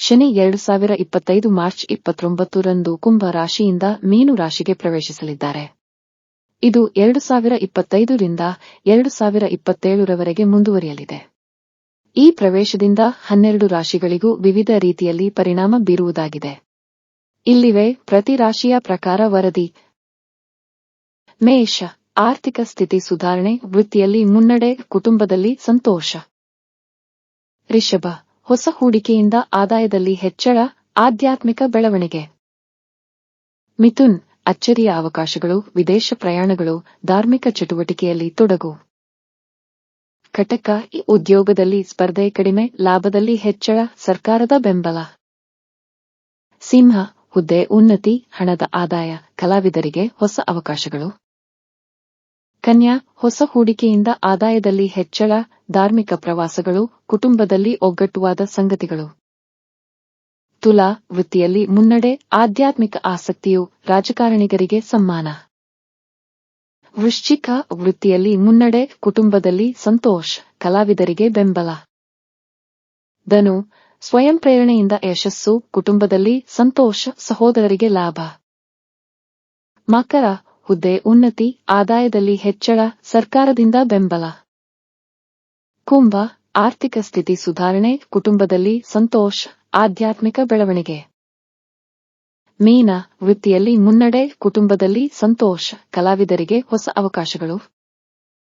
ಶನಿ ಎರಡು ಸಾವಿರ ಇಪ್ಪತ್ತೈದು ಮಾರ್ಚ್ ಇಪ್ಪತ್ತೊಂಬತ್ತರಂದು ಕುಂಭ ರಾಶಿಯಿಂದ ಮೀನು ರಾಶಿಗೆ ಪ್ರವೇಶಿಸಲಿದ್ದಾರೆ. ಇದು ಎರಡು ಸಾವಿರ ಇಪ್ಪತ್ತೈದರಿಂದ ಎರಡು ಸಾವಿರ ಇಪ್ಪತ್ತೇಳರವರೆಗೆ ಮುಂದುವರಿಯಲಿದೆ. ಈ ಪ್ರವೇಶದಿಂದ ಹನ್ನೆರಡು ರಾಶಿಗಳಿಗೂ ವಿವಿಧ ರೀತಿಯಲ್ಲಿ ಪರಿಣಾಮ ಬೀರುವುದಾಗಿದೆ. ಇಲ್ಲಿವೆ ಪ್ರತಿ ರಾಶಿಯ ಪ್ರಕಾರ ವರದಿ. ಮೇಷ, ಆರ್ಥಿಕ ಸ್ಥಿತಿ ಸುಧಾರಣೆ, ವೃತ್ತಿಯಲ್ಲಿ ಮುನ್ನಡೆ, ಕುಟುಂಬದಲ್ಲಿ ಸಂತೋಷ. ರಿಷಭ ಹೊಸ ಹೂಡಿಕೆಯಿಂದ ಆದಾಯದಲ್ಲಿ ಹೆಚ್ಚಳ, ಆಧ್ಯಾತ್ಮಿಕ ಬೆಳವಣಿಗೆ. ಮಿಥುನ್, ಅಚ್ಚರಿಯ ಅವಕಾಶಗಳು, ವಿದೇಶ ಪ್ರಯಾಣಗಳು, ಧಾರ್ಮಿಕ ಚಟುವಟಿಕೆಯಲ್ಲಿ ತೊಡಗು. ಘಟಕ, ಈ ಉದ್ಯೋಗದಲ್ಲಿ ಸ್ಪರ್ಧೆ ಕಡಿಮೆ, ಲಾಭದಲ್ಲಿ ಹೆಚ್ಚಳ, ಸರ್ಕಾರದ ಬೆಂಬಲ. ಸಿಂಹ, ಹುದ್ದೆ, ಉನ್ನತಿ, ಹಣದ ಆದಾಯ, ಕಲಾವಿದರಿಗೆ ಹೊಸ ಅವಕಾಶಗಳು. ಕನ್ಯಾ, ಹೊಸ ಹೂಡಿಕೆಯಿಂದ ಆದಾಯದಲ್ಲಿ ಹೆಚ್ಚಳ, ಧಾರ್ಮಿಕ ಪ್ರವಾಸಗಳು, ಕುಟುಂಬದಲ್ಲಿ ಒಗ್ಗಟ್ಟುವಾದ ಸಂಗತಿಗಳು. ತುಲಾ, ವೃತ್ತಿಯಲ್ಲಿ ಮುನ್ನಡೆ, ಆಧ್ಯಾತ್ಮಿಕ ಆಸಕ್ತಿಯು ರಾಜಕಾರಣಿಗರಿಗೆ ಸಮ್ಮಾನ. ವೃಶ್ಚಿಕ ವೃತ್ತಿಯಲ್ಲಿ ಮುನ್ನಡೆ, ಕುಟುಂಬದಲ್ಲಿ ಸಂತೋಷ್, ಕಲಾವಿದರಿಗೆ ಬೆಂಬಲ. ಧನು, ಸ್ವಯಂ ಪ್ರೇರಣೆಯಿಂದ ಯಶಸ್ಸು, ಕುಟುಂಬದಲ್ಲಿ ಸಂತೋಷ, ಸಹೋದರರಿಗೆ ಲಾಭ. ಮಕರ ಹುದ್ದೆ ಉನ್ನತಿ, ಆದಾಯದಲ್ಲಿ ಹೆಚ್ಚಳ, ಸರ್ಕಾರದಿಂದ ಬೆಂಬಲ. ಕುಂಭ, ಆರ್ಥಿಕ ಸ್ಥಿತಿ ಸುಧಾರಣೆ, ಕುಟುಂಬದಲ್ಲಿ ಸಂತೋಷ, ಆಧ್ಯಾತ್ಮಿಕ ಬೆಳವಣಿಗೆ. ಮೀನ, ವೃತ್ತಿಯಲ್ಲಿ ಮುನ್ನಡೆ, ಕುಟುಂಬದಲ್ಲಿ ಸಂತೋಷ, ಕಲಾವಿದರಿಗೆ ಹೊಸ ಅವಕಾಶಗಳು.